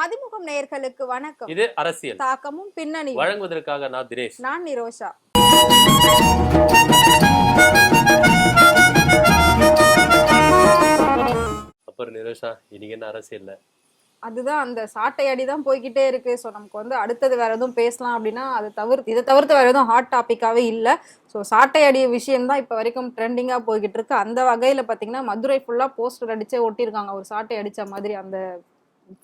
மதிமுகம் நேயர்களுக்கு வணக்கம். இது அரசியல். தாக்கமும் பின்னணி வழங்குவதற்காக நான் தினேஷ். நான் நிரோஷா அப்புறம் நிரோஷா இன்னைக்கு என்ன அரசியல்ல? அதுதான் அந்த சாட்டை அடி தான் போய்கிட்டே இருக்கு. ஸோ நமக்கு வந்து அடுத்தது வேற எதுவும் பேசலாம் அப்படின்னா அதை தவிர்த்து இதை தவிர்த்து வேற எதுவும் ஹாட் டாபிக்காவே இல்லை. ஸோ சாட்டை அடி விஷயம் தான் இப்போ வரைக்கும் ட்ரெண்டிங்காக போய்கிட்டு இருக்கு. அந்த வகையில் பார்த்தீங்கன்னா மதுரை ஃபுல்லாக போஸ்டர் அடிச்சே ஒட்டியிருக்காங்க. ஒரு சாட்டை அடிச்ச மாதிரி அந்த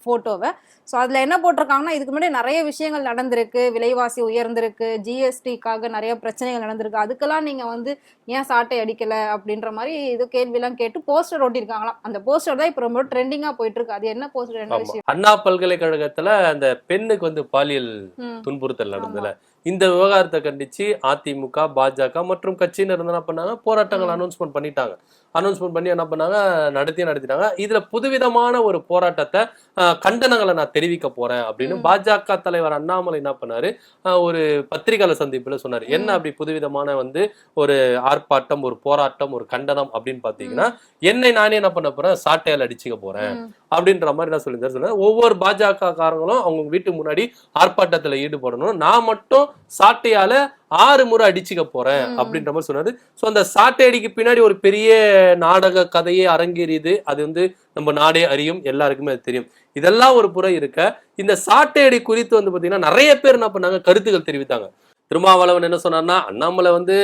ஃபோட்டோவை ஸோ அதில் என்ன போட்டிருக்காங்கன்னா இதுக்கு முன்னாடி நிறைய விஷயங்கள் நடந்திருக்கு. விலைவாசி உயர்ந்திருக்கு. ஜிஎஸ்டிக்காக நிறைய பிரச்சனைகள் நடந்திருக்கு. அதுக்கெல்லாம் நீங்கள் வந்து ஏன் சாட்டை அடிக்கலை? அப்படின்ற மாதிரி இது கேள்வியெல்லாம் கேட்டு போஸ்டர் ஒட்டியிருக்காங்களாம். அந்த போஸ்டர் தான் இப்போ ரொம்ப ட்ரெண்டிங்காக போயிட்டு இருக்கு அது என்ன போஸ்டர் என்ன விஷயம்? அண்ணா பல்கலைக்கழகத்துல அந்த பெண்ணுக்கு வந்து பாலியல். துன்புறுத்தல் நடந்ததுல. இந்த விவகாரத்தை கண்டிச்சு அதிமுக பாஜக மற்றும் கட்சியினர் என்ன பண்ணாங்க? போராட்டங்கள் அனௌன்ஸ்மெண்ட் பண்ணிட்டாங்க. அனௌன்ஸ்மெண்ட் பண்ணி என்ன பண்ணாங்க? நடத்தி நடத்திட்டாங்க. இதுல புதுவிதமான ஒரு போராட்டத்தை கண்டனங்களை நான் தெரிவிக்க போறேன் அப்படின்னு. பாஜக தலைவர் அண்ணாமலை என்ன பண்ணாரு? ஒரு பத்திரிகையாளர் சந்திப்புல சொன்னாரு. என்ன. அப்படி புதுவிதமான வந்து ஒரு ஆர்ப்பாட்டம் ஒரு போராட்டம் ஒரு கண்டனம் அப்படின்னு பாத்தீங்கன்னா என்னை நானே என்ன பண்ண போறேன்? சாட்டையால் அடிச்சுக்க போறேன். அப்படின்ற மாதிரி நான் சொல்லியிருந்தேன் சொன்னேன் ஒவ்வொரு பாஜக காரங்களும் அவங்க வீட்டு முன்னாடி ஆர்ப்பாட்டத்துல ஈடுபடணும். நான் மட்டும் சாட்டையால ஆறு முறை அடிச்சுக்க போறேன். அப்படின்ற மாதிரி சொன்னாரு சோ அந்த சாட்டை அடிக்கு பின்னாடி ஒரு பெரிய நாடக கதையே அரங்கேறியது அது வந்து நம்ம நாடே அறியும் எல்லாருக்குமே அது தெரியும் இதெல்லாம் ஒரு புறம் இருக்க இந்த சாட்டை அடி குறித்து வந்து பாத்தீங்கன்னா நிறைய பேர் என்ன பண்ணாங்க கருத்துக்கள் தெரிவித்தாங்க திருமாவளவன் என்ன சொன்னார்னா அண்ணாமலை வந்து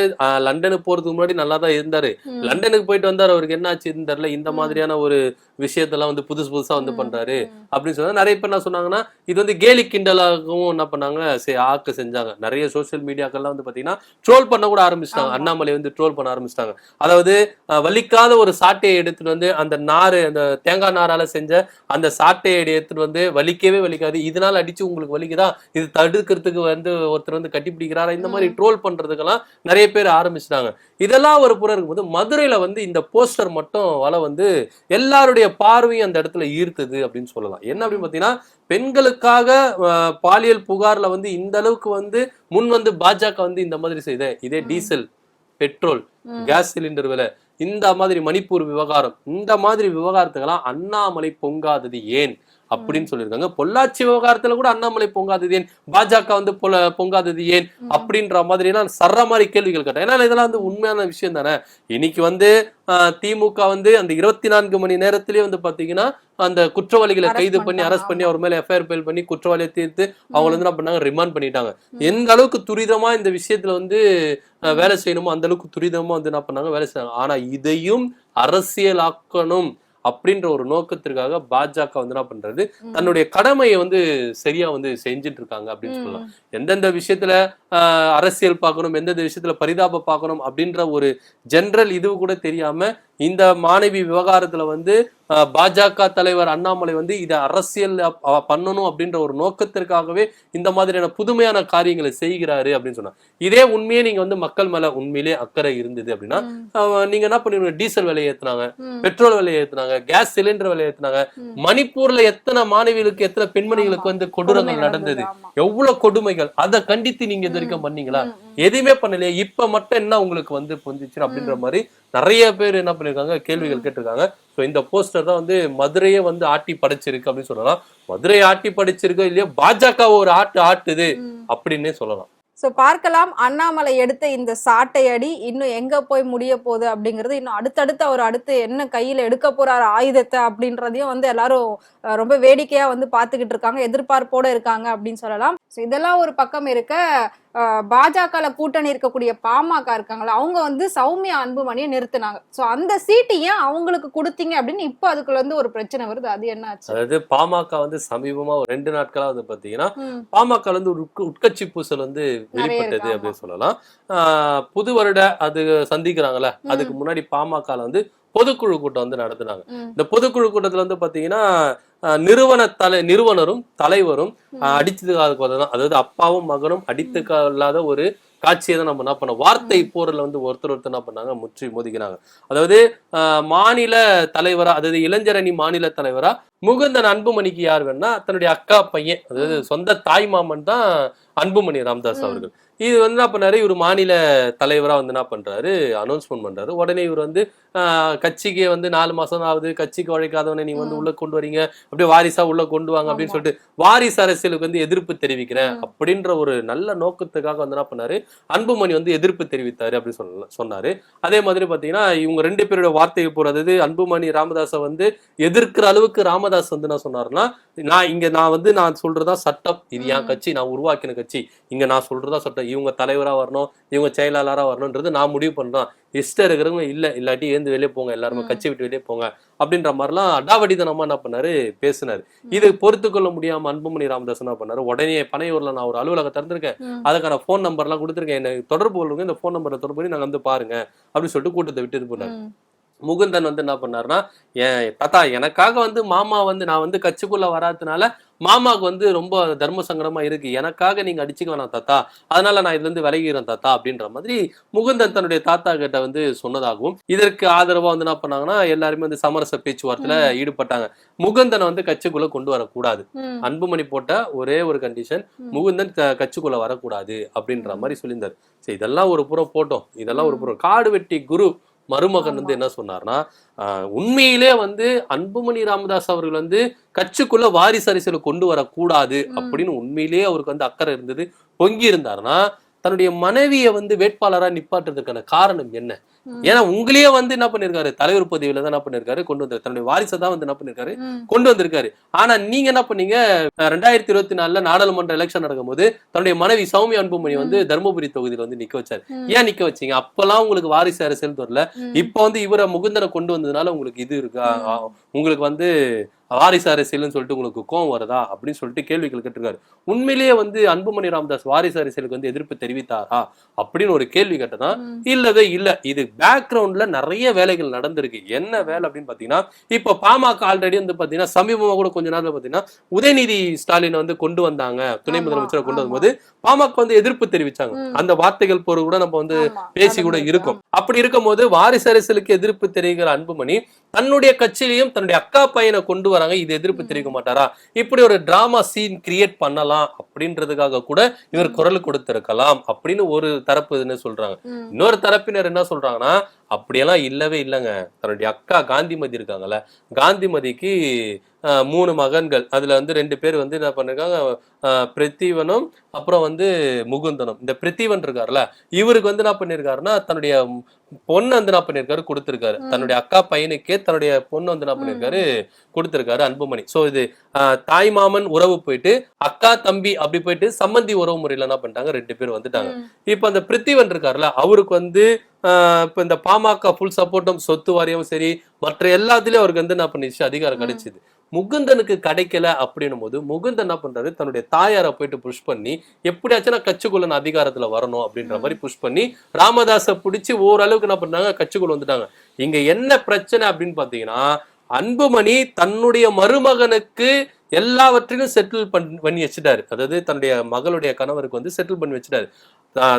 லண்டனுக்கு போறதுக்கு முன்னாடி நல்லா தான் இருந்தாரு. லண்டனுக்கு போயிட்டு வந்தாரு அவருக்கு என்ன ஆச்சுன்னு தெரியல இந்த. மாதிரியான ஒரு விஷயத்தெல்லாம் வந்து புதுசு புதுசா வந்து. பண்றாரு. அப்படின்னு சொன்னா நிறைய பேர் என்ன சொன்னாங்கன்னா இது வந்து கேலி கிண்டலாகவும் என்ன பண்ணாங்க சரி ஆக்கு செஞ்சாங்க நிறைய சோஷியல் மீடியாக்கள்லாம் வந்து பாத்தீங்கன்னா ட்ரோல் பண்ண கூட ஆரம்பிச்சிட்டாங்க. அண்ணாமலை வந்து ட்ரோல் பண்ண ஆரம்பிச்சிட்டாங்க அதாவது வலிக்காத ஒரு சாட்டையை எடுத்துட்டு வந்து அந்த நாறு அந்த தேங்காய் நாரால செஞ்ச அந்த சாட்டையை எடுத்துட்டு வந்து வலிக்கவே வலிக்காது இதனால அடிச்சு உங்களுக்கு வலிக்குதா இது தடுக்கிறதுக்கு வந்து ஒருத்தர் வந்து கட்டிப்பிடிக்கிறாரா இந்த மாதிரி. ட்ரோல் பண்றதுக்கெல்லாம் நிறைய பேர் ஆரம்பிச்சிட்டாங்க இதெல்லாம் ஒரு புறம் இருக்கும்போது மதுரையில வந்து இந்த போஸ்டர் மட்டும் வலை வந்து எல்லாருடைய பார்வையும் அந்த இடத்துல ஈர்த்தது அப்படின்னு சொல்லலாம் என்ன அப்படின்னு பாத்தீங்கன்னா பெண்களுக்காக பாலியல் புகார்ல வந்து இந்த அளவுக்கு வந்து முன் வந்து பாஜக வந்து இந்த மாதிரி செய்த இதே. Diesel petrol. கேஸ் சிலிண்டர் விலை இந்த மாதிரி மணிப்பூர் விவகாரம் இந்த மாதிரி விவகாரத்துக்கெல்லாம் அண்ணாமலை பொங்காதது ஏன் அப்படின்னு சொல்லியிருக்காங்க. பொள்ளாச்சி விவகாரத்துல கூட அண்ணாமலை பொங்காதது ஏன்? பாஜக வந்து பொல பொங்காதது ஏன். அப்படின்ற மாதிரி எல்லாம் சர்ற மாதிரி கேள்விகள் கேட்டேன் ஏன்னா இதெல்லாம் வந்து உண்மையான விஷயம் தானே. இன்னைக்கு வந்து திமுக வந்து அந்த இருபத்தி நான்கு மணி நேரத்திலேயே வந்து பாத்தீங்கன்னா அந்த குற்றவாளிகளை கைது பண்ணி அரெஸ்ட் பண்ணி. அவர் மேல எஃப்ஐஆர் ஃபைல் பண்ணி குற்றவாளியை தீர்த்து அவங்கள வந்து என்ன பண்ணாங்க? ரிமாண்ட் பண்ணிட்டாங்க. எந்த அளவுக்கு துரிதமா இந்த விஷயத்துல வந்து வேலை செய்யணுமோ அந்த அளவுக்கு துரிதமா வந்து என்ன பண்ணாங்க? வேலை செய்றாங்க ஆனா இதையும் அரசியலாக்கணும். அப்படின்ற ஒரு நோக்கத்திற்காக பாஜக வந்து என்ன பண்றது. தன்னுடைய கடமையை வந்து சரியா வந்து செஞ்சுட்டு இருக்காங்க அப்படின்னு. சொல்லலாம் எந்தெந்த விஷயத்துல ஆஹ், அரசியல் பார்க்கணும் எந்தெந்த விஷயத்துல பரிதாபம் பார்க்கணும் அப்படின்ற ஒரு ஜெனரல் இது கூட தெரியாம இந்த மாணவி விவகாரத்துல வந்து பாஜக தலைவர் அண்ணாமலை வந்து இதை அரசியல் பண்ணணும் அப்படின்ற ஒரு நோக்கத்திற்காகவே இந்த மாதிரியான புதுமையான காரியங்களை செய்கிறாரு அப்படின்னு சொன்னா இதே உண்மையே நீங்க வந்து மக்கள் மேல உண்மையிலே அக்கறை இருந்தது அப்படின்னா நீங்க என்ன பண்ணிருங்க டீசல் விலையை ஏத்துனாங்க. பெட்ரோல் விலையை ஏத்துனாங்க கேஸ் சிலிண்டர் விலையை ஏத்துனாங்க. மணிப்பூர்ல எத்தனை மாணவிகளுக்கு எத்தனை பெண்மணிகளுக்கு. வந்து கொடூரங்கள் நடந்தது. எவ்வளவு கொடுமைகள் அதை கண்டித்து நீங்க இது வரைக்கும் பண்ணீங்களா. எதுவுமே பண்ணலையே இப்ப மட்டும் என்ன உங்களுக்கு வந்து பொந்துச்சு அப்படின்ற மாதிரி நிறைய பேர் என்ன பண்ணிருக்காங்க? கேள்விகள் கேட்டிருக்காங்க. சோ இந்த போஸ்டர் தான் வந்து மதுரையே வந்து ஆட்டி படைச்சிருக்கு அப்படின்னு சொல்லலாம். மதுரை ஆட்டி படைச்சிருக்கோ இல்லையோ பாஜக ஒரு ஆட்டு ஆட்டுது. அப்படின்னே சொல்லலாம். ஸோ பார்க்கலாம். அண்ணாமலை எடுத்த இந்த சாட்டை அடி இன்னும் எங்க போய் முடிய போகுது அப்படிங்கிறது இன்னும் அடுத்தடுத்து அவர் அடுத்து என்ன கையில எடுக்க போறாரு ஆயுதத்தை அப்படின்றதையும் வந்து எல்லாரும் ரொம்ப வேடிக்கையா வந்து பார்த்துக்கிட்டு இருக்காங்க எதிர்பார்ப்போட இருக்காங்க அப்படின்னு சொல்லலாம். ஸோ இதெல்லாம் ஒரு பக்கம் இருக்க பாஜகல கூட்டணி இருக்கக்கூடிய பாமக இருக்காங்களா அவங்க வந்து சௌமியா அன்புமணியை நிறுத்தினாங்க. ஸோ அந்த சீட்டு ஏன் அவங்களுக்கு கொடுத்தீங்க அப்படின்னு இப்போ அதுக்குள்ள இருந்து ஒரு பிரச்சனை வருது. அது என்ன ஆச்சு? அதாவது பாமக வந்து சமீபமா ஒரு ரெண்டு நாட்களா வந்து பாத்தீங்கன்னா பாமக வந்து ஒரு உட்க- உட்கட்சி பூசல் வந்து வெளிப்பட்டது. அப்படின்னு சொல்லலாம். புது வருட அது சந்திக்கிறாங்கல்ல. அதுக்கு முன்னாடி பாமக வந்து பொதுக்குழு கூட்டம் வந்து நடத்துனாங்க. இந்த பொதுக்குழு கூட்டத்துல வந்து பாத்தீங்கன்னா நிறுவன தலை நிறுவனரும் தலைவரும் அடித்ததுக்காக தான் அதாவது அப்பாவும் மகனும் அடித்து இல்லாத ஒரு காட்சியை தான் நம்ம என்ன பண்ணோம். வார்த்தை போரில் வந்து ஒருத்தர் ஒருத்தர் என்ன பண்ணாங்க? முற்றி மோதிக்கிறாங்க. அதாவது மாநில தலைவரா அதாவது இளைஞரணி மாநில தலைவரா முகுந்தன் அன்புமணிக்கு யார் வேணா தன்னுடைய அக்கா பையன் அதாவது சொந்த தாய் மாமன் தான் அன்புமணி ராமதாஸ் அவர்கள். இது வந்து என்ன பண்ணாரு? இவர் மாநில தலைவரா வந்து என்ன பண்றாரு? அனௌன்ஸ்மெண்ட் பண்றாரு. உடனே இவர் வந்து கட்சிக்கு வந்து நாலு மாசம் ஆகுது. கட்சிக்கு உழைக்காதவனை நீங்க வந்து உள்ள கொண்டு வரீங்க. அப்படியே வாரிசா உள்ள கொண்டு வாங்க அப்படின்னு. சொல்லிட்டு வாரிசு அரசியலுக்கு வந்து எதிர்ப்பு தெரிவிக்கிறேன் அப்படின்ற ஒரு நல்ல நோக்கத்துக்காக வந்து என்ன பண்ணாரு? அன்புமணி வந்து எதிர்ப்பு தெரிவித்தாரு அப்படின்னு சொல்ல சொன்னாரு. அதே மாதிரி பாத்தீங்கன்னா இவங்க ரெண்டு பேரோட வார்த்தைக்கு போறது அன்புமணி ராமதாஸை வந்து எதிர்க்கிற அளவுக்கு ராமதாஸ் வந்து என்ன சொன்னாருன்னா நான் இங்க நான் வந்து நான் சொல்றதா சட்டம். இது என். கட்சி. நான் உருவாக்கின கட்சி. இங்க நான் சொல்றதா சட்டம். இவங்க தலைவரா வரணும் இவங்க செயலாளரா வரணும்ன்றது நான் முடிவு பண்றேன். இஷ்டம் இருக்கிறவங்க இல்ல இல்லாட்டி ஏந்து வெளியே போங்க எல்லாருமே. கட்சி விட்டு வெளியே போங்க அப்படின்ற மாதிரிலாம் அடாவடித்தனமா என்ன பண்ணாரு? பேசினாரு. இது பொறுத்து கொள்ள முடியாம அன்புமணி ராமதாஸ் என்ன பண்ணாரு? உடனே பனையூர்ல நான் ஒரு அலுவலகம் திறந்திருக்கேன். அதுக்கான ஃபோன் நம்பர்லாம் கொடுத்துருக்கேன். என்ன தொடர்பு கொள்ளுங்க இந்த ஃபோன் நம்பரை தொடர்பு பண்ணி நாங்க வந்து பாருங்க அப்படின்னு சொல்லிட்டு கூட்டத்தை விட்டு இது பண்ணாரு. முகுந்தன் வந்து என்ன பண்ணாருன்னா என் தாத்தா எனக்காக வந்து மாமா வந்து நான் வந்து கட்சிக்குள்ள வராதனால மாமாவுக்கு வந்து ரொம்ப தர்ம சங்கடமா இருக்கு. எனக்காக நீங்க அடிச்சுக்க வேணாம் தாத்தா. அதனால நான் இதுல இருந்து விலகிறேன் தாத்தா அப்படின்ற மாதிரி முகுந்தன் தன்னுடைய தாத்தா கிட்ட வந்து சொன்னதாகவும் இதற்கு ஆதரவா வந்து என்ன பண்ணாங்கன்னா எல்லாருமே வந்து சமரச பேச்சுவார்த்தையில ஈடுபட்டாங்க. முகுந்தனை வந்து கட்சிக்குள்ள கொண்டு வரக்கூடாது. அன்புமணி போட்ட ஒரே ஒரு கண்டிஷன். முகுந்தன் கட்சிக்குள்ள வரக்கூடாது அப்படின்ற மாதிரி சொல்லியிருந்தாரு. சரி இதெல்லாம் ஒரு புறம் போட்டோம். இதெல்லாம் ஒரு புறம். காடு வெட்டி குரு மருமகன் வந்து. என்ன சொன்னார்னா உண்மையிலே வந்து அன்புமணி ராமதாஸ் அவர்கள் வந்து கட்சிக்குள்ள வாரிசு அரசியலை கொண்டு வரக்கூடாது. அப்படின்னு உண்மையிலேயே அவருக்கு வந்து அக்கறை இருந்தது பொங்கி இருந்தாருன்னா தன்னுடைய மனைவியை வந்து வேட்பாளரா நிப்பாட்டுறதுக்கான காரணம் என்ன. ஏன்னா உங்களையே வந்து என்ன பண்ணிருக்காரு? தலைவர் பதவியில தான் என்ன பண்ணிருக்காரு? கொண்டு வந்தாரு தன்னுடைய வாரிசை தான் வந்து என்ன பண்ணிருக்காரு. கொண்டு வந்திருக்காரு. ஆனா நீங்க என்ன பண்ணீங்க? ரெண்டாயிரத்தி இருபத்தி நாலுல நாடாளுமன்ற எலெக்ஷன் நடக்கும்போது தன்னுடைய மனைவி சௌமியா அன்புமணி வந்து தருமபுரி தொகுதியில வந்து நிக்க வச்சாரு. ஏன் நிக்க வச்சீங்க? அப்பெல்லாம் உங்களுக்கு வாரிசு அரசியல் வரல. இப்ப வந்து இவரை முகுந்தனை கொண்டு வந்ததுனால உங்களுக்கு இது இருக்கா? உங்களுக்கு வந்து வாரிசு அரசியல்னு சொல்லிட்டு உங்களுக்கு கோவம் வருதா? அப்படின்னு சொல்லிட்டு கேள்விகள் கேட்டிருக்காரு. உண்மையிலேயே வந்து அன்புமணி ராமதாஸ் வாரிசு அரசியலுக்கு வந்து எதிர்ப்பு தெரிவித்தாரா? அப்படின்னு ஒரு கேள்வி கேட்டனா ம். இல்லவே இல்ல. இது பேக்ரவுண்ட்ல நிறைய வேலைகள் நடந்திருக்கு என்ன வேலை அப்படின்னு பாத்தீங்கன்னா இப்ப பாமக ஆல்ரெடி வந்து பாத்தீங்கன்னா சமீபமா கூட கொஞ்ச நேரத்துல பாத்தீங்கன்னா உதயநிதி ஸ்டாலின் வந்து கொண்டு வந்தாங்க துணை முதலமைச்சரை கொண்டு. வரும்போது பாமக வந்து எதிர்ப்பு தெரிவிச்சாங்க. அந்த வார்த்தைகள் போற கூட நம்ம வந்து. பேசி கூட. இருக்கும் அப்படி இருக்கும்போது வாரிசு அரசியலுக்கு எதிர்ப்பு தெரிவிக்கிற அன்புமணி தன்னுடைய கட்சியிலையும் தன்னுடைய அக்கா பையனை கொண்டு வராங்க இது எதிர்ப்பு. தெரிவிக்க மாட்டாரா இப்படி ஒரு டிராமா சீன் கிரியேட் பண்ணலாம் அப்படின்றதுக்காக கூட இவர். குரல் கொடுத்திருக்கலாம் அப்படின்னு ஒரு தரப்பு சொல்றாங்க. இன்னொரு தரப்பினர் என்ன சொல்றாங்கன்னா அப்படியெல்லாம் இல்லவே இல்லைங்க. தன்னுடைய அக்கா காந்திமதி இருக்காங்கல்ல காந்திமதிக்கு மூணு மகன்கள். அதுல வந்து ரெண்டு பேர் வந்து என்ன பண்ணிருக்காங்க ஆஹ், பிரதீவனும் அப்புறம் வந்து முகுந்தனும். இந்த பிரதீவன் இருக்காருல்ல இவருக்கு வந்து என்ன பண்ணிருக்காருன்னா தன்னுடைய பொண்ணு வந்து என்ன பண்ணிருக்காரு கொடுத்திருக்காரு. தன்னுடைய அக்கா பையனுக்கே தன்னுடைய பொண்ணு வந்து என்ன பண்ணிருக்காரு கொடுத்திருக்காரு அன்புமணி. சோ இது தாய் மாமன் உறவு போயிட்டு அக்கா தம்பி அப்படி போயிட்டு சம்பந்தி உறவு முறையில என்ன பண்ணிட்டாங்க ரெண்டு பேர் வந்துட்டாங்க. இப்ப அந்த பிருத்திவன் இருக்காருல்ல அவருக்கு வந்து இப்ப இந்த பாமக ஃபுல் சப்போர்ட்டும் சொத்து வாரியம் சரி மற்ற எல்லாத்துலயும் அவருக்கு வந்து என்ன பண்ணிச்சு அதிகாரம். கிடைச்சது. முகுந்தனுக்கு கிடைக்கல அப்படின்னும் போது முகுந்தன் என்ன பண்றாரு தன்னுடைய தாயாரை போயிட்டு புஷ் பண்ணி எப்படியாச்சும் நான் கட்சிக்குள்ள நான் அதிகாரத்துல வரணும் அப்படின்ற மாதிரி புஷ் பண்ணி ராமதாஸை பிடிச்சி ஓரளவுக்கு என்ன பண்ணாங்க கட்சிக்குள்ள வந்துட்டாங்க. இங்க என்ன பிரச்சனை அப்படின்னு பாத்தீங்கன்னா அன்புமணி தன்னுடைய மருமகனுக்கு எல்லாவற்றையும் செட்டில் பண்ணி வச்சிட்டாரு. அதாவது தன்னுடைய மகளுடைய கணவருக்கு வந்து செட்டில் பண்ணி வச்சிட்டாரு.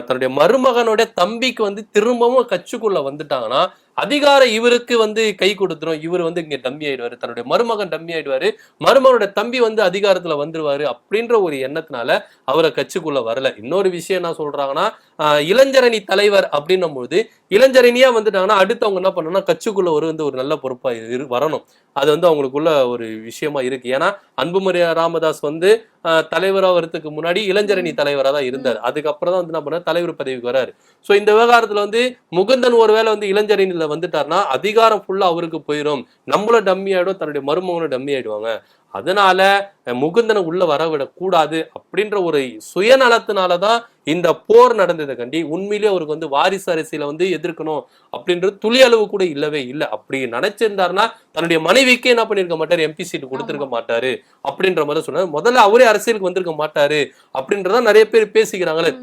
தன்னுடைய மருமகனுடைய தம்பிக்கு வந்து திரும்பவும் கட்சிக்குள்ள வந்துட்டாங்கன்னா அதிகாரம் இவருக்கு வந்து கை கொடுத்துரும். இவர் வந்து இங்க டம்மி ஆயிடுவாரு. தன்னுடைய மருமகன் டம்மி ஆயிடுவாரு. மருமகனோட தம்பி வந்து அதிகாரத்துல வந்துருவாரு அப்படின்ற ஒரு எண்ணத்தினால அவரை கட்சிக்குள்ள வரல. இன்னொரு விஷயம் என்ன சொல்றாங்கன்னா இளஞ்சரணி இளைஞரணி தலைவர் அப்படின்னும் போது இளைஞரணியா வந்துட்டாங்கன்னா அடுத்து அவங்க என்ன பண்ணணும்னா கட்சிக்குள்ள ஒரு வந்து ஒரு நல்ல பொறுப்பா இரு வரணும். அது வந்து அவங்களுக்குள்ள ஒரு விஷயமா இருக்கு. ஏன்னா அன்புமரியா ராமதாஸ் வந்து ஆஹ், தலைவரா வரதுக்கு முன்னாடி இளைஞரணி தலைவரா தான் இருந்தார். அதுக்கப்புறம் தான் வந்து என்ன பண்ணாரு தலைவர் பதவிக்கு வராரு. சோ இந்த விவகாரத்துல வந்து முகுந்தன் ஒருவேளை வந்து இளைஞரணியில வந்துட்டாருன்னா அதிகாரம் ஃபுல்லா அவருக்கு போயிடும் நம்மளும் டம்மி ஆயிடும் தன்னுடைய மருமகனும் டம்மி ஆயிடுவாங்க. அதனால முகுந்தனை உள்ள வரவிடக் கூடாது அப்படின்ற ஒரு சுயநலத்தினாலதான் இந்த போர் நடந்ததை கண்டி உண்மையிலேயே அவருக்கு வந்து வாரிசு அரசியல வந்து எதிர்க்கணும் அப்படின்றது துளி அளவு கூட இல்லவே இல்லை. அப்படி நினைச்சிருந்தாருன்னா தன்னுடைய மனைவிக்கே என்ன பண்ணிருக்க மாட்டாரு? எம்பி சீட் கொடுத்திருக்க மாட்டாரு அப்படின்ற மாதிரி சொன்னாரு. முதல்ல அவரே அரசியலுக்கு வந்திருக்க மாட்டாரு அப்படின்றத நிறைய பேர் பேசிக்கிறாங்களே.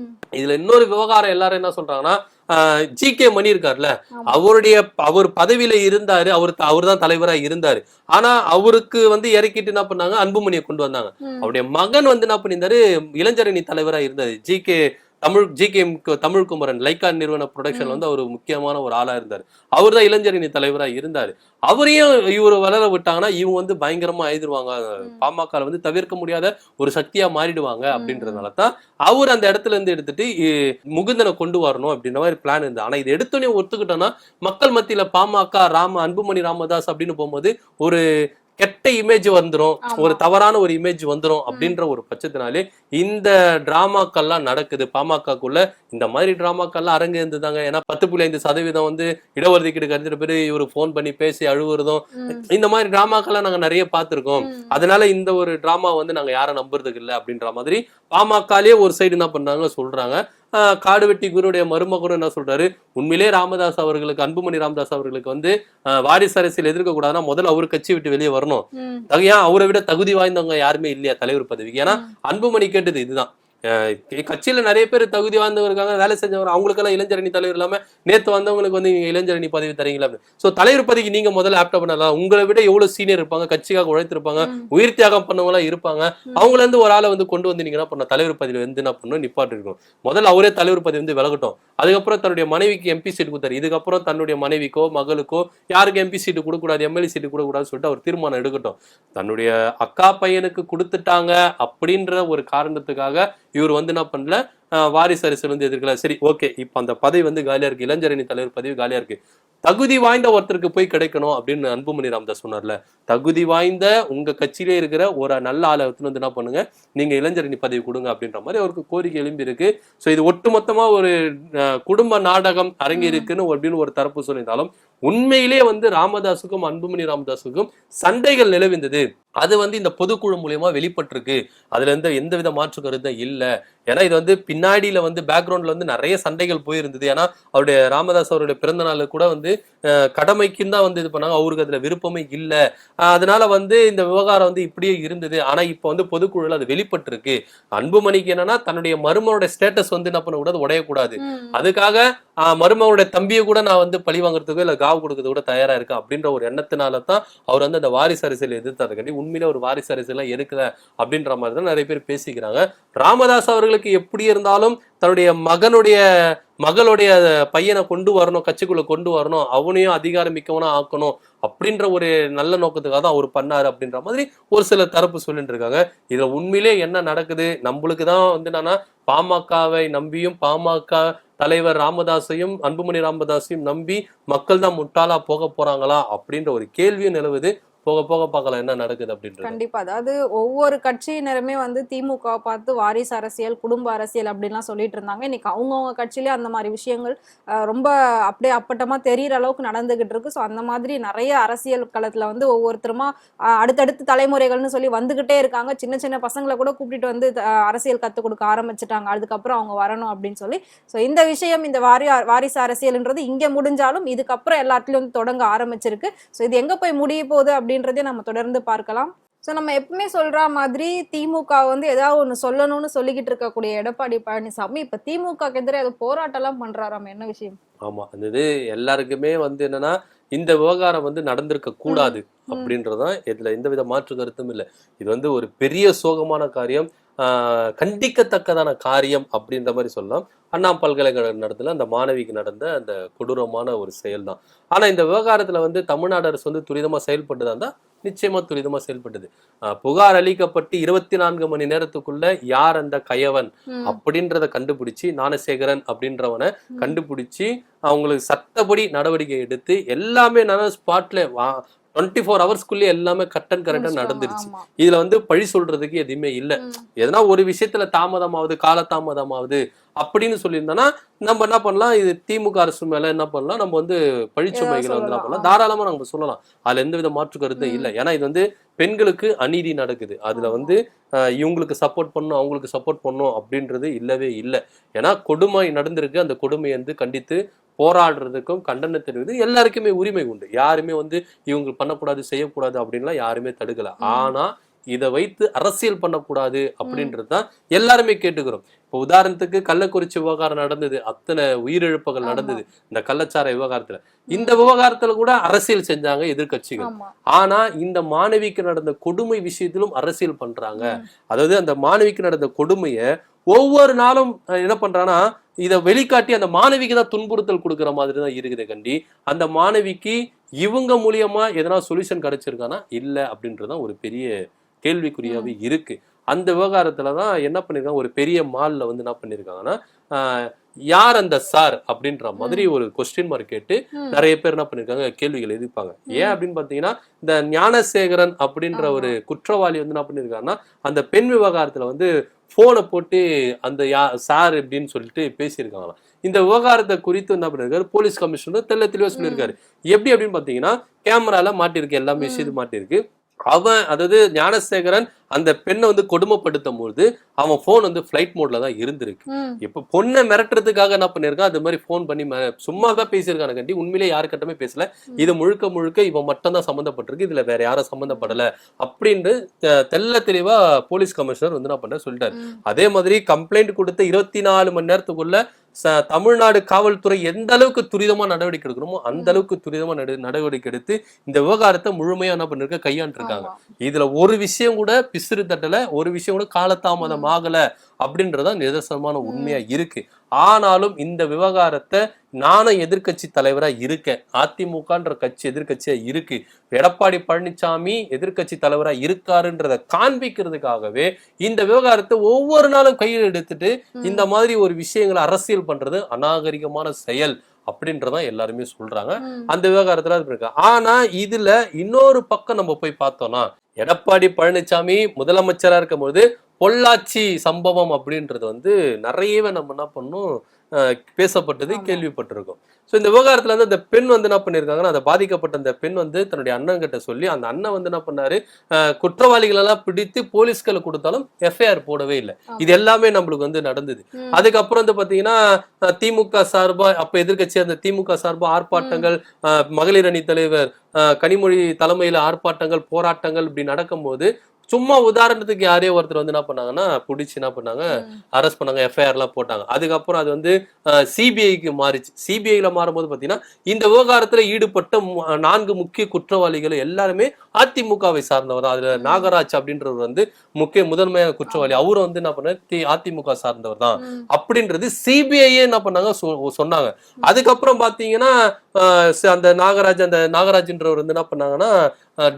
இதுல இன்னொரு விவகாரம் எல்லாரும் என்ன சொல்றாங்கன்னா ஜி கே மணி இருக்கார்ல. அவருடைய அவர் பதவியில இருந்தாரு அவர் அவர் தான் தலைவரா இருந்தாரு. ஆனா அவருக்கு வந்து இறக்கிட்டு என்ன பண்ணாங்க? அன்புமணியை கொண்டு வந்தாங்க. அவருடைய மகன் வந்து என்ன பண்ணியிருந்தாரு? இளைஞரணி தலைவரா இருந்தாரு. G K Tamil G Tamil Kumaran Lyca நிறுவன ப்ரொடக்ஷன்ல வந்து அவர் முக்கியமான ஒரு ஆளா இருந்தார். அவர் தான் இளைஞரணி தலைவரா இருந்தாரு. அவரையும் இவர் வளர விட்டாங்கன்னா இவங்க வந்து பயங்கரமா எழுதிருவாங்க பாமக வந்து தவிர்க்க முடியாத ஒரு சக்தியா மாறிடுவாங்க அப்படின்றதுனால தான் அவர் அந்த இடத்துல இருந்து எடுத்துட்டு முகுந்தனை கொண்டு வரணும் அப்படின்ற மாதிரி பிளான் இருந்தது. ஆனா இது எடுத்தோடனே ஒத்துக்கிட்டோம்னா மக்கள் மத்தியில பாமக ராம அன்புமணி ராமதாஸ் அப்படின்னு போகும்போது ஒரு கெட்ட இமேஜ் வந்துரும் ஆமா. ஒரு தவறான ஒரு இமேஜ் வந்துரும் அப்படின்ற ஒரு பட்சத்தினாலே இந்த டிராமாக்கள்லாம் நடக்குது பாமகக்குள்ள இந்த மாதிரி டிராமாக்கள்லாம் அரங்கு இருந்துதாங்க ஏன்னா பத்து புள்ளி ஐந்து சதவீதம் வந்து இடஒதுக்கீடு கருத்துட்டு பேரு இவரு ஃபோன் பண்ணி பேசி அழுவுறதும் ம். இந்த மாதிரி டிராமாக்கெல்லாம் நாங்க நிறைய பார்த்திருக்கோம். அதனால இந்த ஒரு டிராமா வந்து நாங்க யாரும் நம்புறதுக்கு இல்லை அப்படின்ற மாதிரி பாமகலயே ஒரு சைடு என்ன பண்றாங்க சொல்றாங்க காடு வெட்டி குருடைய மருமகனும் என்ன சொல்றாரு? உண்மையிலே ராமதாஸ் அவர்களுக்கு அன்புமணி ராமதாஸ் அவர்களுக்கு வந்து வாரிசு அரசியல் எதிர்க்க கூடாதுன்னா முதல்ல அவர் கட்சி விட்டு வெளியே வரணும். ஏன் அவரை விட தகுதி வாய்ந்தவங்க யாருமே இல்லையா தலைவர் பதவிக்கு? ஏன்னா அன்புமணி கேட்டது இதுதான். கட்சியில நிறைய பேர் தகுதி வாய்ந்தவங்க இருக்காங்க வேலை செஞ்சவங்க அவங்களுக்கெல்லாம் இளைஞரணி தலைவர் இல்லாம நேத்து வந்தவங்களுக்கு வந்து நீங்க இளைஞரணி பதவி தரீங்களா சோ தலைவர் பதவிக்கு நீங்க முதல்ல ஆப்டா பண்ணலாம் உங்களை விட எவ்வளவு சீனியர் இருப்பாங்க கட்சிக்காக உழைத்திருப்பாங்க. உயிர் தியாகம் பண்ணவங்க எல்லாம் இருப்பாங்க அவங்கள இருந்து ஒரு ஆளை வந்து கொண்டு வந்து நீங்க என்ன பண்ண தலைவர் பதவியில வந்து என்ன பண்ணணும்? நிப்பாட்டு இருக்கணும் முதல்ல அவரே தலைவர் பதவி வந்து விலகட்டும். அதுக்கப்புறம் தன்னுடைய மனைவிக்கு எம்பி சீட் கொடுத்தாரு. இதுக்கப்புறம் தன்னுடைய மனைவிக்கோ மகளுக்கோ யாருக்கு எம்பி சீட்டு கொடுக்கக்கூடாது எம்எல்ஏ சீட்டு கொடுக்கக்கூடாதுன்னு சொல்லிட்டு அவர் தீர்மானம் எடுக்கட்டும். தன்னுடைய அக்கா பையனுக்கு கொடுத்துட்டாங்க அப்படின்ற ஒரு காரணத்துக்காக இவர் வந்து என்ன பண்ணல? வாரிசு அரசியல் வந்து எதிர்க்கல. சரி ஓகே. இப்போ அந்த பதவி வந்து காலியா இருக்கு. இளைஞரணி தலைவர் பதவி காலியா இருக்கு. தகுதி வாய்ந்த ஒருத்தருக்கு போய் கிடைக்கணும் அப்படின்னு அன்புமணி ராமதாஸ் சொன்னார்ல. தகுதி வாய்ந்த உங்க கட்சியிலே இருக்கிற ஒரு நல்ல ஆளை எடுத்துன்னு வந்து என்ன பண்ணுங்க? நீங்க இளைஞரணி பதவி கொடுங்க அப்படின்ற மாதிரி அவருக்கு கோரிக்கை எழும்பி இருக்கு. ஸோ இது ஒட்டுமொத்தமா ஒரு குடும்ப நாடகம் அரங்கி இருக்குன்னு அப்படின்னு ஒரு தரப்பு சொல்லியிருந்தாலும் உண்மையிலே வந்து ராமதாஸுக்கும் அன்புமணி ராமதாஸுக்கும் சண்டைகள் நிலவிந்தது. அது வந்து இந்த பொதுக்குழு மூலியமா வெளிப்பட்டிருக்கு. அதுல எந்த எந்த வித மாற்று கருத்தும் இல்ல. ஏன்னா இது வந்து பின்னாடியில வந்து பேக்ரவுண்ட்ல வந்து நிறைய சண்டைகள் போயிருந்தது. ஏன்னா அவருடைய ராமதாஸ் அவருடைய பிறந்த நாள் கூட வந்து கடமைக்குன்னு தான் வந்து இது பண்ணாங்க. அவருக்கு அதுல விருப்பமே இல்ல. அதனால வந்து இந்த விவகாரம் வந்து இப்படியே இருந்தது. ஆனா இப்போ வந்து பொதுக்குழுல அது வெளிப்பட்டிருக்கு. அன்புமணிக்கு என்னன்னா தன்னுடைய மருமனோட ஸ்டேட்டஸ் வந்து என்ன பண்ணக்கூடாது? உடையக்கூடாது. அதுக்காக மருமகனுடைய தம்பியை கூட நான் வந்து பழி வாங்குறதுக்கோ இல்லை காவு கொடுக்கறது கூட தயாரா இருக்கேன் அப்படின்ற ஒரு எண்ணத்தினால தான் அவர் வந்து அந்த வாரிசு அரசியல் எதிர்த்தாரு. கண்டி உண்மையில ஒரு வாரிசு அரசியல் எடுக்கல அப்படின்ற மாதிரி தான் நிறைய பேர் பேசிக்கிறாங்க. ராமதாஸ் அவர்களுக்கு எப்படி இருந்தாலும் தன்னுடைய மகனுடைய மகளுடைய பையனை கொண்டு வரணும் கட்சிக்குள்ள கொண்டு வரணும் அவனையும் அதிகாரம் மிக்கவனா ஆக்கணும் அப்படின்ற ஒரு நல்ல நோக்கத்துக்காக தான் அவர் பண்ணாரு அப்படின்ற மாதிரி ஒரு சில தரப்பு சொல்லிட்டு இருக்காங்க. இதுல உண்மையிலே என்ன நடக்குது? நம்மளுக்கு தான் வந்து என்னன்னா பாமகவை நம்பியும் பாமக தலைவர் ராமதாஸையும் அன்புமணி ராமதாஸையும் நம்பி மக்கள் தான் முட்டாளா போக போறாங்களா அப்படின்ற ஒரு கேள்வியும் நிலவுது. போக போக பார்க்கலாம் என்ன நடக்குது அப்படின்றது. கண்டிப்பா. அதாவது ஒவ்வொரு கட்சியினருமே வந்து திமுக பார்த்து வாரிசு அரசியல் குடும்ப அரசியல் அப்படின்லாம் சொல்லிட்டு இருந்தாங்க. இன்னைக்கு அவங்கவுங்க கட்சியிலே அந்த மாதிரி விஷயங்கள் ரொம்ப அப்படியே அப்பட்டமா தெரியற அளவுக்கு நடந்துகிட்டு இருக்கு. ஸோ அந்த மாதிரி நிறைய அரசியல் களத்துல வந்து ஒவ்வொருத்தருமா அடுத்தடுத்து தலைமுறைகள்னு சொல்லி வந்துகிட்டே இருக்காங்க. சின்ன சின்ன பசங்களை கூட கூப்பிட்டு வந்து அரசியல் கத்துக் கொடுக்க ஆரம்பிச்சிட்டாங்க. அதுக்கப்புறம் அவங்க வரணும் அப்படின்னு சொல்லி. ஸோ இந்த விஷயம் இந்த வாரி வாரிசு அரசியல்ன்றது இங்க முடிஞ்சாலும் இதுக்கப்புறம் எல்லாத்துலயும் வந்து தொடங்க ஆரம்பிச்சிருக்கு. ஸோ இது எங்க போய் முடிய போகுது அப்படின்றதே நம்ம தொடர்ந்து பார்க்கலாம். ஸோ நம்ம எப்பவுமே சொல்ற மாதிரி திமுக வந்து ஏதாவது ஒன்று சொல்லணும்னு சொல்லிக்கிட்டு இருக்கக்கூடிய எடப்பாடி பழனிசாமி இப்ப திமுக எதிராக ஏதோ போராட்டம்லாம் பண்றாராம். என்ன விஷயம்? ஆமா. அந்த இது எல்லாருக்குமே வந்து என்னன்னா இந்த விவகாரம் வந்து நடந்திருக்க கூடாது. அப்படின்றதான் இதுல எந்த வித மாற்று கருத்தும் இல்லை. இது வந்து ஒரு பெரிய சோகமான காரியம் கண்டிக்கத்தக்கதான காரியம் அப்படின்ற மாதிரி சொல்லலாம். அண்ணா பல்கலைக்கழக நடத்துல அந்த மாணவிக்கு நடந்த அந்த கொடூரமான ஒரு செயல் தான் ஆனா இந்த விவகாரத்துல வந்து தமிழ்நாடு அரசு வந்து துரிதமா செயல்பட்டதா இருந்தா நிச்சயமா துரிதமா செயல்பட்டது புகார் அளிக்கப்பட்டு இருபத்தி நான்கு மணி நேரத்துக்குள்ள யார் அந்த கயவன். அப்படின்றத கண்டுபிடிச்சு ஞானசேகரன் அப்படின்றவனை. கண்டுபிடிச்சு அவங்களுக்கு சட்டப்படி நடவடிக்கை எடுத்து எல்லாமே நான் ஸ்பாட்ல டுவெண்ட்டி ஃபோர் ஹவர்ஸ்க்குள்ளே எல்லாமே கட் அண்ட் கரெக்டா முடிச்சிட்டாங்க. நடந்துருச்சு. இதுல வந்து பழி சொல்றதுக்கு எதுவுமே இல்ல. எதனா ஒரு விஷயத்துல தாமதமாவது காலதாமதமாவது அப்படின்னு சொல்லியிருந்தோன்னா நம்ம என்ன பண்ணலாம்? இது திமுக அரசு மேல என்ன பண்ணலாம்? நம்ம வந்து பழிச்சுமைகளை வந்து என்ன பண்ணலாம். தாராளமா நம்ம சொல்லலாம். அதுல எந்த வித மாற்று கருத்தும். இல்ல. ஏன்னா இது வந்து பெண்களுக்கு அநீதி நடக்குது. அதுல. வந்து இவங்களுக்கு சப்போர்ட் பண்ணும் அவங்களுக்கு சப்போர்ட் பண்ணும் அப்படின்றது இல்லவே இல்லை. ஏன்னா கொடுமை நடந்திருக்கு. அந்த கொடுமையை வந்து கண்டித்து போராடுறதுக்கும் கண்டனம் தெரிவித்து எல்லாருக்குமே உரிமை உண்டு. யாருமே வந்து இவங்க பண்ணக்கூடாது செய்யக்கூடாது அப்படின்லாம் யாருமே தடுக்கல. ஆனா இதை வைத்து அரசியல் பண்ணக்கூடாது அப்படின்றது தான் எல்லாருமே கேட்டுக்கிறோம். இப்போ உதாரணத்துக்கு கள்ளக்குறிச்சி விவகாரம் நடந்தது அத்தனை உயிரிழப்புகள். நடந்தது இந்த கள்ளச்சார விவகாரத்துல. இந்த விவகாரத்துல கூட அரசியல் செஞ்சாங்க எதிர்க்கட்சிகள். ஆமா. ஆனா இந்த மாணவிக்கு நடந்த கொடுமை விஷயத்திலும் அரசியல் பண்றாங்க. அதாவது அந்த மாணவிக்கு நடந்த கொடுமைய ஒவ்வொரு நாளும் என்ன பண்றான்னா இதை வெளிக்காட்டி அந்த மாணவிக்கு தான் துன்புறுத்தல் கொடுக்குற மாதிரி தான் இருக்குது கண்டி. அந்த மாணவிக்கு இவங்க மூலியமா எதனா சொல்யூஷன் கிடைச்சிருக்கானா? இல்ல அப்படின்றது தான் ஒரு பெரிய கேள்விக்குறியாவே இருக்கு. அந்த விவகாரத்துல தான் என்ன பண்ணிருக்காங்க? ஒரு பெரிய மால்ல வந்து என்ன பண்ணிருக்காங்கன்னா ஆஹ், யார் அந்த சார் அப்படின்ற மாதிரி ஒரு கொஸ்டின் மார்க் கேட்டு. நிறைய பேர் என்ன பண்ணிருக்காங்க? கேள்விகள் எதிர்ப்பாங்க ஏன் அப்படின்னு பாத்தீங்கன்னா இந்த ஞானசேகரன் அப்படின்ற. ஒரு குற்றவாளி வந்து என்ன பண்ணிருக்காருன்னா அந்த பெண் விவகாரத்துல வந்து போனை போட்டு அந்த யா சார் அப்படின்னு சொல்லிட்டு பேசியிருக்காங்களாம். இந்த விவகாரத்தை குறித்து என்ன பண்ணிருக்காரு? போலீஸ் கமிஷனர் தெள்ள தெளிவா சொல்லியிருக்காரு. எப்படி அப்படின்னு பாத்தீங்கன்னா கேமரால மாட்டிருக்கு எல்லாமே. விஷயத்து மாட்டிருக்கு அவன் அதாவது ஞானசேகரன் அந்த பெண்ணை வந்து கொடுமைப்படுத்தும் போது அவன் போன் வந்து ஃபிளைட் மோட்ல தான் இருந்திருக்கு. இப்ப பொண்ணை மிரட்டுறதுக்காக என்ன பண்ணிருக்கான் அது மாதிரி ஃபோன் பண்ணி சும்மா தான் பேசியிருக்கான கண்டி உண்மையிலே யாருக்கிட்டமே பேசல. இது முழுக்க முழுக்க இவன் மட்டும் தான் சம்மந்தப்பட்டிருக்கு இதுல வேற யாரும் சம்மந்தப்படல அப்படின்னு தெ- தெள்ள தெளிவா போலீஸ் கமிஷனர் வந்து என்ன பண்ண சொல்லிட்டாரு. அதே மாதிரி கம்ப்ளைண்ட் கொடுத்த இருபத்தி நாலு மணி நேரத்துக்குள்ள ச- தமிழ்நாடு காவல்துறை எந்த அளவுக்கு துரிதமா நடவடிக்கை எடுக்கணுமோ அந்த அளவுக்கு துரிதமா நடு- நடவடிக்கை எடுத்து இந்த விவகாரத்தை முழுமையா என்ன பண்ணிருக்க கையாண்டிருக்காங்க. இதுல ஒரு விஷயம் கூட பிசிறு தட்டல ஒரு விஷயம் கூட காலதாமதம் ஆகல அப்படின்றதா நிதர்சனமான உண்மையா இருக்கு. ஆனாலும் இந்த விவகாரத்தை நானும் எதிர்க்கட்சி தலைவரா இருக்கேன் அதிமுகன்ற கட்சி எதிர்க்கட்சியா இருக்கு எடப்பாடி பழனிசாமி எதிர்க்கட்சி தலைவரா இருக்காருன்றத காண்பிக்கிறதுக்காகவே இந்த விவகாரத்தை ஒவ்வொரு நாளும் கையில் எடுத்துட்டு. இந்த மாதிரி ஒரு விஷயங்களை அரசியல் பண்றது அநாகரிகமான செயல் அப்படின்றதான் எல்லாருமே சொல்றாங்க. அந்த விவகாரத்துல அது இருக்கு ஆனா இதுல இன்னொரு பக்கம் நம்ம போய் பார்த்தோம்னா எடப்பாடி பழனிசாமி முதலமைச்சரா இருக்கும்போது பொள்ளாச்சி சம்பவம் அப்படின்றது வந்து நிறையவே நம்ம என்ன பண்ணோம் பேசப்பட்டது. கேள்விப்பட்டிருக்கோம் ஸோ இந்த விவகாரத்துல வந்து அந்த பெண் வந்து என்ன பண்ணிருக்காங்கன்னா அந்த பாதிக்கப்பட்ட அந்த பெண் வந்து தன்னுடைய அண்ணன் கிட்ட சொல்லி அந்த அண்ணன் வந்து என்ன பண்ணாரு அஹ், குற்றவாளிகள் எல்லாம் பிடித்து போலீஸ்களை கொடுத்தாலும் எஃப்ஐஆர் போடவே இல்லை. இது எல்லாமே நம்மளுக்கு வந்து நடந்தது. அதுக்கப்புறம் வந்து பாத்தீங்கன்னா அஹ், திமுக சார்பா அப்ப எதிர்க்கட்சி அந்த திமுக சார்பா ஆர்ப்பாட்டங்கள் அஹ், மகளிர் அணி தலைவர் கனிமொழி தலைமையில ஆர்ப்பாட்டங்கள் போராட்டங்கள் இப்படி நடக்கும்போது சும்மா உதாரணத்துக்கு யாரே ஒருத்தர் வந்து என்ன பண்ணாங்கன்னா பிடிச்சி என்ன பண்ணாங்க. அரெஸ்ட் பண்ணாங்க எஃப்ஐஆர் எல்லாம் போட்டாங்க. அதுக்கப்புறம் அது வந்து சிபிஐக்கு மாறிச்சு. சிபிஐல மாறும்போது பாத்தீங்கன்னா இந்த விவகாரத்துல ஈடுபட்ட நான்கு முக்கிய குற்றவாளிகள் எல்லாருமே அதிமுகவை சார்ந்தவர் தான். அதுல. நாகராஜ் அப்படின்றவர் வந்து முக்கிய முதன்மையான குற்றவாளி. அவரும் வந்து என்ன பண்ணாரு? அதிமுக சார்ந்தவர் தான். அப்படின்றது சிபிஐயே என்ன பண்ணாங்க? சொன்னாங்க. அதுக்கப்புறம் ச- அந்த நாகராஜ் அந்த நாகராஜ்ன்றவர் வந்து என்ன பண்ணாங்கன்னா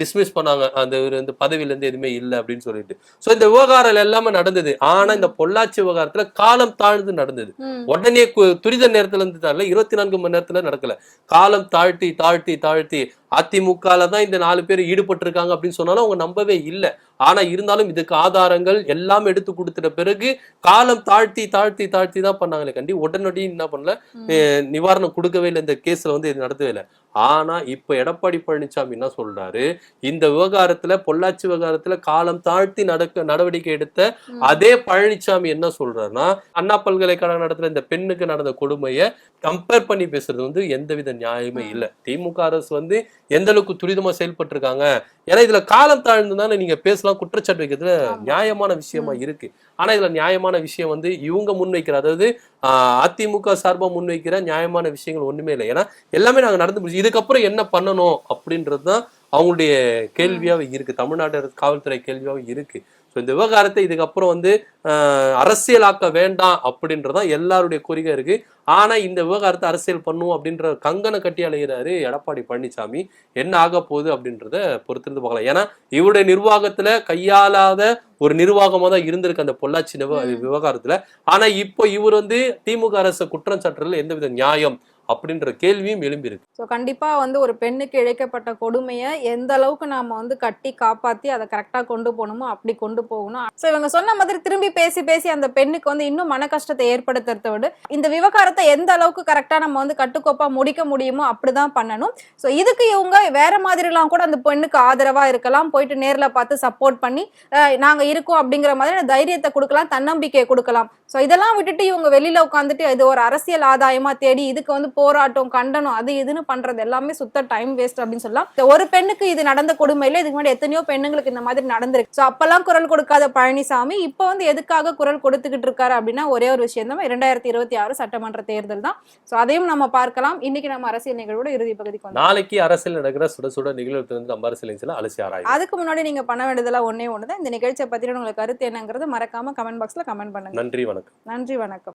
டிஸ்மிஸ் பண்ணாங்க. அந்த இவர் வந்து பதவியில இருந்து எதுவுமே இல்லை அப்படின்னு சொல்லிட்டு. சோ இந்த விவகாரம் எல்லாமே நடந்தது. ஆனா இந்த பொள்ளாச்சி விவகாரத்துல காலம் தாழ்ந்து நடந்தது. உடனே துரித நேரத்துல இருந்து தரல இருபத்தி நான்கு மணி நேரத்துல நடக்கல. காலம் தாழ்த்தி தாழ்த்தி தாழ்த்தி அதிமுகல தான் இந்த நாலு பேர் ஈடுபட்டு இருக்காங்க அப்படின்னு சொன்னாலும் அவங்க நம்பவே இல்லை. ஆனா இருந்தாலும் இதுக்கு ஆதாரங்கள் எல்லாம் எடுத்து கொடுத்துட்ட பிறகு காலம் தாழ்த்தி தாழ்த்தி தாழ்த்தி தான் பண்ணாங்களே கண்டி உடனடி என்ன பண்ணல. நிவாரணம் கொடுக்கவே இல்லை இந்த கேஸ்ல வந்து. இது நடத்தவே இல்லை ஆனா இப்ப எடப்பாடி பழனிசாமி என்ன சொல்றாரு இந்த விவகாரத்துல பொள்ளாச்சி விவகாரத்துல காலம் தாழ்த்தி நடக்க நடவடிக்கை எடுத்த. அதே பழனிசாமி என்ன சொல்றாருன்னா அண்ணா பல்கலைக்கழகம் நடத்துல இந்த பெண்ணுக்கு நடந்த கொடுமையை கம்பேர் பண்ணி பேசுறது வந்து எந்தவித நியாயமே. இல்ல திமுக அரசு வந்து எந்த அளவுக்கு துரிதமா செயல்பட்டு இருக்காங்க ஏன்னா இதுல காலம் தாழ்ந்துதானே நீங்க பேசலாம் குற்றச்சாட்டு வைக்கிறதுல. நியாயமான விஷயமா இருக்கு. ஆனா இதுல நியாயமான விஷயம் வந்து இவங்க முன்வைக்கிற அதாவது அதிமுக சார்பா முன்வைக்கிற நியாயமான விஷயங்கள் ஒண்ணுமே இல்லை. ஏன்னா எல்லாமே நாங்க நடந்து முடிச்சு இதுக்கப்புறம் என்ன பண்ணணும் அப்படின்றது தான் அவங்களுடைய கேள்வியாவே இருக்கு. தமிழ்நாடு காவல்துறை கேள்வியாவே இருக்கு. ஸோ இந்த விவகாரத்தை இதுக்கப்புறம் வந்து அரசியலாக்க வேண்டாம் அப்படின்றதான் எல்லாருடைய கோரிக்கை இருக்கு. ஆனா இந்த விவகாரத்தை அரசியல் பண்ணும் அப்படின்ற கங்கனை கட்டி அலைகிறாரு எடப்பாடி பழனிசாமி என்ன ஆக போகுது அப்படின்றத பொறுத்திருந்து பார்க்கலாம். ஏன்னா இவருடைய நிர்வாகத்துல கையாளாத ஒரு நிர்வாகமா தான் இருந்திருக்கு அந்த பொள்ளாச்சி. விவகாரத்துல. ஆனா இப்போ இவர் வந்து திமுக அரசு குற்றம் சாட்டுறதுல எந்தவித நியாயம் அப்படின்ற கேள்வியும் எழும்பியிருக்கு. ஸோ கண்டிப்பா வந்து ஒரு பெண்ணுக்கு இழைக்கப்பட்ட கொடுமையை எந்த அளவுக்கு நாம வந்து கட்டி காப்பாத்தி அதை கரெக்டா கொண்டு போகணுமோ அப்படி கொண்டு போகணும். ஸோ இவங்க சொன்ன மாதிரி திரும்பி பேசி பேசி அந்த பெண்ணுக்கு வந்து இன்னும் மன கஷ்டத்தை ஏற்படுத்துறத விட இந்த விவகாரத்தை எந்த அளவுக்கு கரெக்டா நம்ம வந்து கட்டுக்கோப்பா முடிக்க முடியுமோ அப்படிதான் பண்ணணும். ஸோ இதுக்கு இவங்க வேற மாதிரிலாம் கூட அந்த பெண்ணுக்கு ஆதரவா இருக்கலாம். போயிட்டு நேர்ல பார்த்து சப்போர்ட் பண்ணி அஹ், நாங்க இருக்கோம் அப்படிங்கிற மாதிரி தைரியத்தை கொடுக்கலாம் தன்னம்பிக்கையை கொடுக்கலாம். ஸோ இதெல்லாம் விட்டுட்டு இவங்க வெளியில உட்காந்துட்டு இது ஒரு அரசியல் ஆதாயமா தேடி இதுக்கு வந்து போராட்டம் கண்டனம் அது இதுன்னு பண்றது எல்லாமே சுத்த டைம் வேஸ்ட் அப்படின்னு சொல்லலாம். ஒரு பெண்ணுக்கு இது நடந்த கொடுமையில இதுக்கு முன்னாடி எத்தனையோ பெண்ணுங்களுக்கு இந்த மாதிரி நடந்திருக்கு. ஸோ அப்பெல்லாம் குரல் கொடுக்காத பழனிசாமி இப்போ வந்து எதுக்காக குரல் கொடுத்துக்கிட்டு இருக்காரு அப்படின்னா ஒரே ஒரு விஷயம் தான். இரண்டாயிரத்தி இருபத்தி ஆறு சட்டமன்ற தேர்தல் தான். ஸோ அதையும் நம்ம பார்க்கலாம். இன்னைக்கு நம்ம அரசியல் நிகழ்வோட இறுதி பகுதிக்கு நாளைக்கு அரசியல் நடக்கிற சுட சுட நிகழ்வு நம்ம அரசியல் அலசி ஆராயும். அதுக்கு முன்னாடி நீங்க பண்ண வேண்டியதெல்லாம் ஒண்ணே ஒண்ணுதான். இந்த நிகழ்ச்சியை பத்தின உங்களுக்கு கருத்து என்னங்கிறது மறக்காம கமெண்ட் பாக்ஸ்ல கமெண்ட் பண்ணுங்க. நன்றி வணக்கம். நன்றி வணக்கம்.